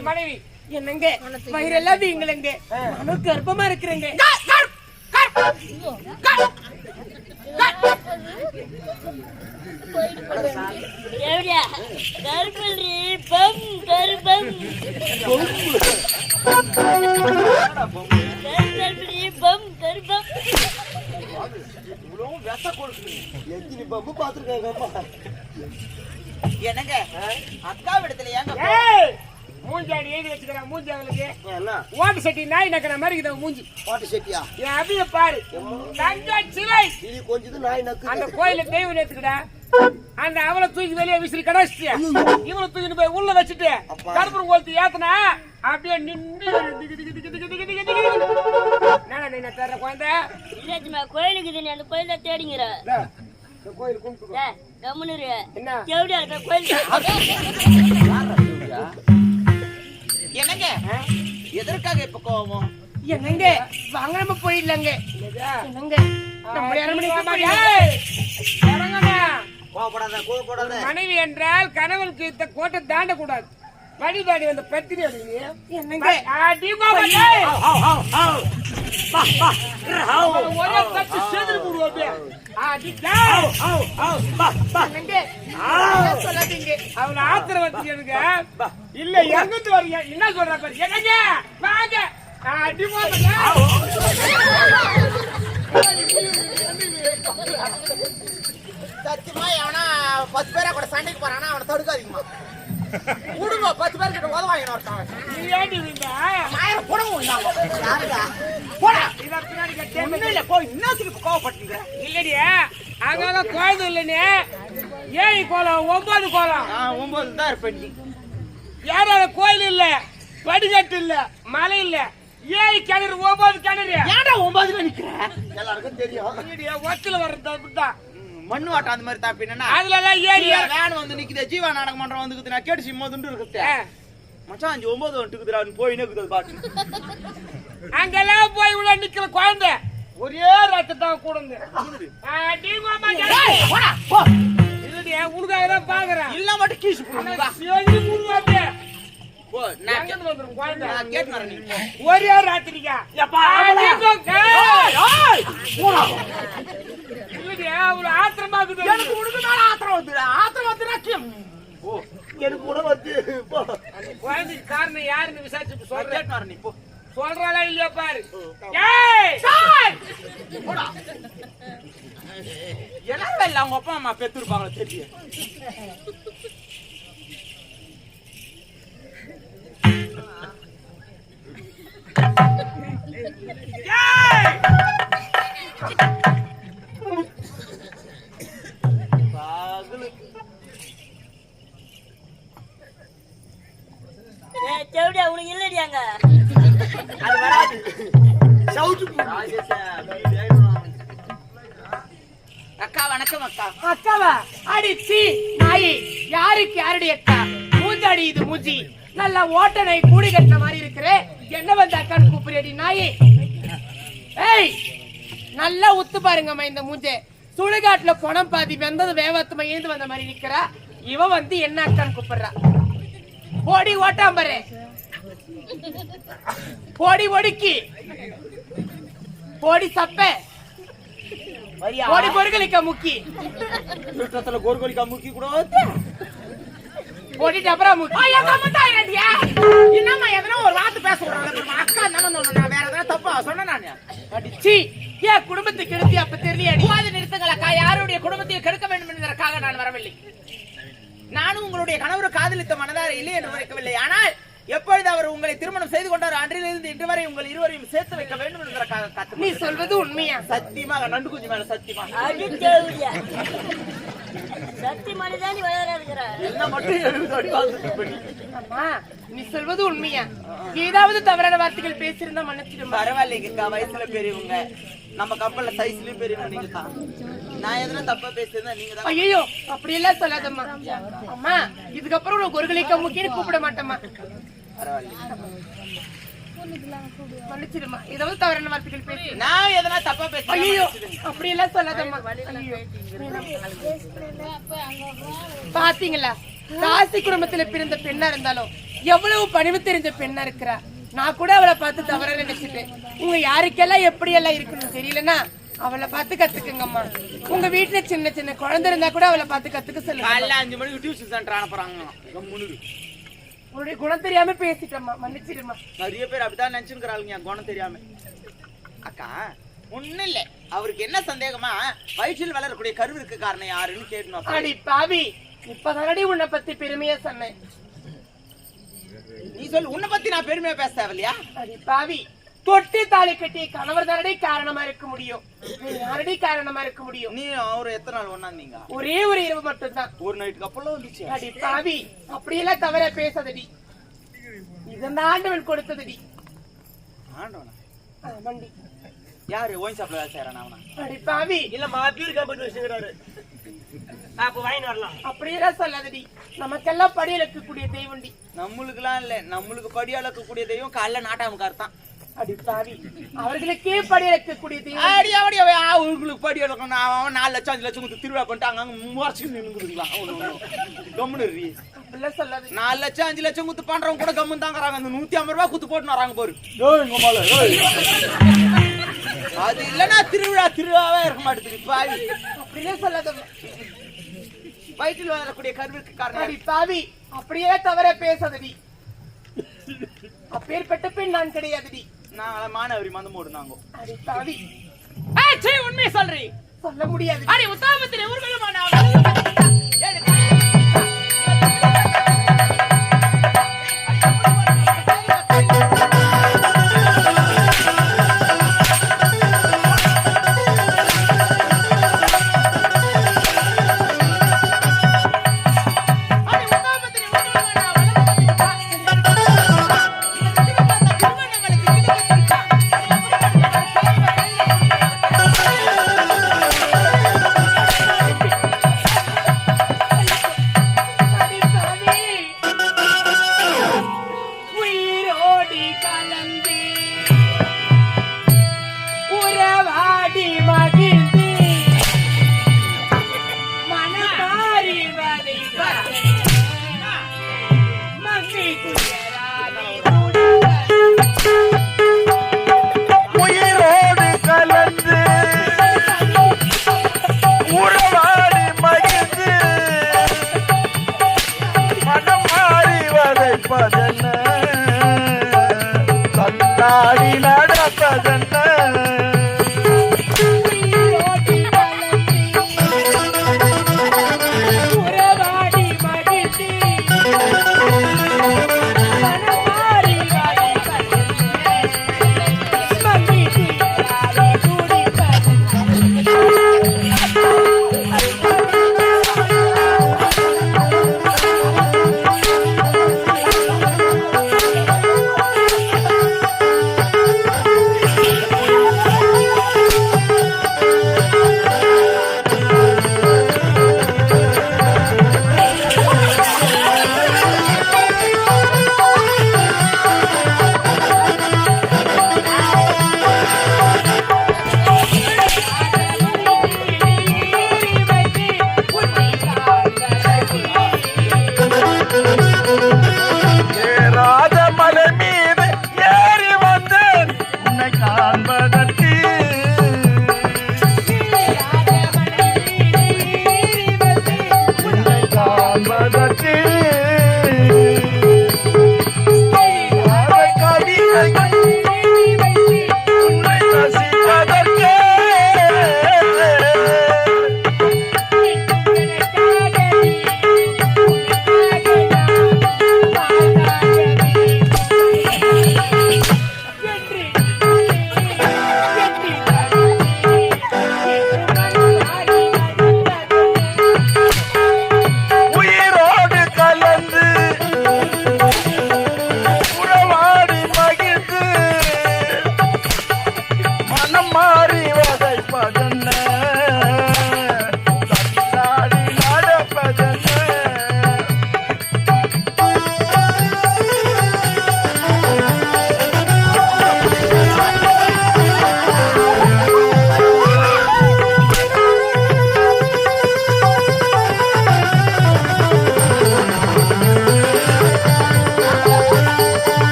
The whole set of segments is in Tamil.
என் மனைவி. என்னங்க? வயிறெல்லாம் வீங்களங்க நானும் கர்ப்பமா இருக்கிறேங்க. கருப்பம். கருப்பல்ரி பம் கருப்பம். இவ்வளவு வெச கொடுக்குது எத்தனை பம்பு பாத்துருக்காங்க என்னங்க? அக்கா விடத்துல ஏங்க ஏய்! மூஞ்சாடி எழுதி வச்சுக்கிறேன் மூஞ்சி அவளுக்கு. என்ன? ஓட்டு சட்டி நாய் நக்கிற மாதிரி இருக்குது மூஞ்சி. பாட்டு செட்டியா? என் அபிய பாரு. தங்க சிலை. இது கொஞ்சம் நாய் நக்கு அந்த கோயில தெய்வம் நேத்துக்கிட்ட அந்த அவளை தூக்கி வெளியே விசிறி கடாச்சிட்டியா இவனை தூக்கிட்டு போய் உள்ள வச்சுட்டு அப்பா. கருப்பூர் கோலத்து ஏத்தனா அப்படியே நின்று என்ன தேடுற குழந்தை? கோயிலுக்கு நீ அந்த கோயில தேடிங்கிற. கோயில் கும்பிட்டு என்ன? கோயில் என்னங்க? எதற்காக இப்ப கோவம்? என்னங்க? வாங்க நம்ம போயிடலாங்க? என்னங்க. கோவப்படாத கோவப்படாத. மனைவி என்றால் கணவனுக்கு இந்த கோட்டை தாண்ட கூடாது வழிபாடி வந்த பத்திரி என்னங்க? ஒரே பத்து செதுரு போடுவோம் சொல்லாதீங்க? அவளை ஆத்திரம் வச்சுக்க இல்ல எங்கிட்டு வரீங்க என்ன சொல்ற பாரு. என்னங்க? வாங்க. அடி சத்தியமா எவனா பத்து பேரா கூட சண்டைக்கு போறானா அவனை தடுக்காதீங்கம்மா. விடுங்க பத்து பேர் கிட்ட உதவாங்க ஒருத்தன் நீ ஏண்டி விழுந்த? ஆயிரம் புடவும் யாருடா? இதை பின்னாடி கட்டி ஒண்ணும் இல்ல. போய் இன்னத்துக்கு கோவப்பட்டுங்கிற இல்லடி. அங்கங்க குழந்தை இல்லைன்னு ஏழு கோலம். ஒன்பது கோலம். நான் ஒன்பது தான் இருப்பேன் நீ. கோயில் இல்ல. படிக்கட்டு இல்ல. மலை இல்ல. ஏழு கிணறு. ஒன்பது கிணறு. ஏன்டா ஒன்பதுல நிக்கிற? எல்லாருக்கும் தெரியும். இல்லடியா, ஒத்துல வர்றது தான் மண்ணு வாட்டம் அந்த மாதிரி தாப்பினா அதுல எல்லாம் ஏறி வேன் வந்து நிக்குது ஜீவா நாடகம் மன்றம் வந்து நான் கேட்டு சிம்ம துண்டு இருக்குது மச்சான் அஞ்சு ஒன்பது வந்துட்டுக்குதுடா நீ போய் நிக்குது பாட்டு. அங்கெல்லாம் போய் உள்ள நிக்கிற குழந்தை. ஒரே ரத்த தான் கூடுங்க. உனக்காக தான் பாக்குறேன் இல்ல மட்டும் கீசு நீ ஒரே ராத்திரிக்கா. ஒரு ஆத்திரமாக்குது எனக்கு உனக்கு மேல ஆத்திரம் வந்துடா. ஆத்திரம் வந்துடா கீம். ஓ எனக்கு வந்து. குழந்தைக்கு காரணம் யாருன்னு விசாரிச்சு சொல்றேன். நீ போ. சொல்றாளா இல்லையா பாரு. ஏய்! எல்லாரும் இல்ல அவங்க அப்பா அம்மா பெத்துருப்பாங்களா தெரியும் எப்படியா உனக்கு இல்லடியாங்க அது வராது. போ. அக்கா வணக்கம் அக்கா. அக்காவா? அடி சீ நாயி. யாருக்கு யாரடி அக்கா? மூஞ்சாடி இது மூஞ்சி. நல்லா ஓட்டனை கூடி கட்டின மாதிரி இருக்கிறே. என்ன வந்து அக்கான்னு கூப்பிடுறடி நாயி? ஏய் நல்லா உத்து பாருங்கம்மா இந்த மூஞ்சே. சுடுகாட்டுல குணம் பாதி வெந்தது வேவத்துமா ஏந்து வந்த மாதிரி நிக்கிறா. இவ வந்து என்ன அக்கான்னு கூப்பிடுறா? போடி ஓட்டாம்பரு போடி ஒடுக்கி. போடி சப்ப. போடி பொருகலிக்க முக்கி. யுத்தத்துல கோர்கோலிக்கா முக்கி கூட போடி டபரா முக்கி. என்னம்மா எதனா ஒரு வார்த்தை பேச விடுறாங்க அக்கா தானே நான் வேற எதனா தப்பா சொன்னேன் நானு அடிச்சி ஏன் குடும்பத்துக்கு எடுத்து அப்ப தெரியலையாடி போது நிறுத்துங்கள் யாருடைய குடும்பத்தை கெடுக்க வேண்டும் என்பதற்காக நான் வரவில்லை. நானும் உங்களுடைய கணவர் காதலித்த மனதார இல்லை என்று வைக்கவில்லை ஆனால் எப்பொழுது அவர் உங்களை திருமணம் செய்து கொண்டார் அன்றிலிருந்து இன்று வரை உங்கள் இருவரையும் சேர்த்து வைக்க வேண்டும் என்பதற்காக காத்து நீ சொல்வது உண்மையா? சத்தியமாக நண்டு குஞ்சு மேல சத்தியமா? நீ வயதா இருக்கிற என்ன மட்டும் எழுபது அடி வாழ்ந்துட்டு அம்மா நீ சொல்வது உண்மையா? ஏதாவது தவறான வார்த்தைகள் பேசியிருந்தா மன்னிச்சிடுமா? பரவாயில்லைங்கக்கா வயசுல பெரியவங்க. நம்ம கப்பல்ல சைஸ்லயும் பெரியவங்க நீங்க தான் நான் எதனா தப்பா பேசுறதா நீங்க தான் ஐயோ அப்படியெல்லாம் சொல்லாதம்மா. அம்மா இதுக்கப்புறம் உனக்கு ஒரு கிளிக்க முக்கியம் கூப்பிட மாட்டேம்மா. மன்னிச்சிடுமா ஏதாவது தவறான வார்த்தைகள் பேசி. நான் எதனா தப்பா பேசுறேன் ஐயோ அப்படியெல்லாம் சொல்லாதம்மா. பாத்தீங்களா? தாசி குடும்பத்துல பிறந்த பெண்ணா இருந்தாலும் எவ்வளவு பணிவு தெரிஞ்ச பெண்ணா இருக்கிறா? நான் கூட அவளை பார்த்து தவற நினைச்சிட்டேன். உங்க யாருக்கெல்லாம் எப்படி எல்லாம் இருக்கணும் தெரியலன்னா அவளை பார்த்து கத்துக்குங்கம்மா. உங்க வீட்டுல சின்ன சின்ன குழந்தை இருந்தா கூட அவளை பார்த்து கத்துக்க சொல்லுங்க. காலைல அஞ்சு மணிக்கு டியூஷன் சென்டர் அனுப்புறாங்க கம்முனு. உன்னுடைய குணம் தெரியாம பேசிட்டம்மா மன்னிச்சிடுமா நிறைய பேர் அப்படிதான் நினைச்சுக்கிறாளுங்க என் குணம் தெரியாம. அக்கா ஒண்ணும் இல்ல. அவருக்கு என்ன சந்தேகமா? வயிற்றில் வளரக்கூடிய கருவிற்கு காரணம் யாருன்னு கேட்டணும் அடி பாவி இப்பதானடி உன்னை பத்தி பெருமையா சொன்னேன். நீ சொல்லு உன்னை பத்தி நான் பெருமையா பேச தேவையில்லையா? அடி பாவி தொட்டி தாலி கட்டிய கணவர் தானடி காரணமா இருக்க முடியும்? யாரடி காரணமா இருக்க முடியும்? நீ அவரு எத்தனை நாள் ஒண்ணாந்தீங்க? ஒரே ஒரு இரவு மட்டும்தான். ஒரு நைட்டுக்கு அப்புறம் வந்துச்சு. அடி பாவி அப்படியெல்லாம் தவற பேசாதடி. இதந்த ஆண்டவன் கொடுத்ததடி. ஆண்டவனா? ஆமாண்டி யாரு? ஓயின் ஷாப்ல வேலை செய்யறான் அவனா? அடி பாவி. இல்லம்மா பியூர் கம்பெனி வச்சுக்கிறாரு அப்ப வாங்கி வரலாம். அப்படியெல்லாம் சொல்லாதடி. நமக்கெல்லாம் படி இழக்கக்கூடிய தெய்வண்டி நம்மளுக்குலாம் இல்ல. நம்மளுக்கு படி அளக்கக்கூடிய தெய்வம் காலைல நாட்டாமுக்கார் தான். அடி பாவி. அவர்களுக்கே படி இழக்கக்கூடிய தெய்வம் அடி அப்படி அவன் அவங்களுக்கு படி அளக்கணும் நான் அவன் நாலு லட்சம் அஞ்சு லட்சம் கொடுத்து திருவிழா பண்ணிட்டு அங்க இரு. அப்படிலாம் சொல்லாதடி நாலு லட்சம் அஞ்சு லட்சம் குத்து பண்றவங்க கூட கம்மன் தாங்கறாங்க அந்த நூத்தி ஐம்பது ரூபாய் குத்து போட்டு வராங்க பாரு. அது இல்லனா திருவிழா திருவிழாவே இருக்க மாட்டேங்குது பாவி. அப்படிலாம் சொல்லாதம்மா வயிற்றில் வரக்கூடிய கருவிற்கு காரணம். அடி பாவி. அப்படியே தவற பேசாதடி. அப்பேற்பட்ட பெண் நான் கிடையாதுடி. நான் மாணவரி மந்தம் பாவி உண்மையை சொல்றீ. சொல்ல முடியாது. அடி உத்தாமத்தின் ஊர்களுமான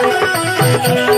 Thank you.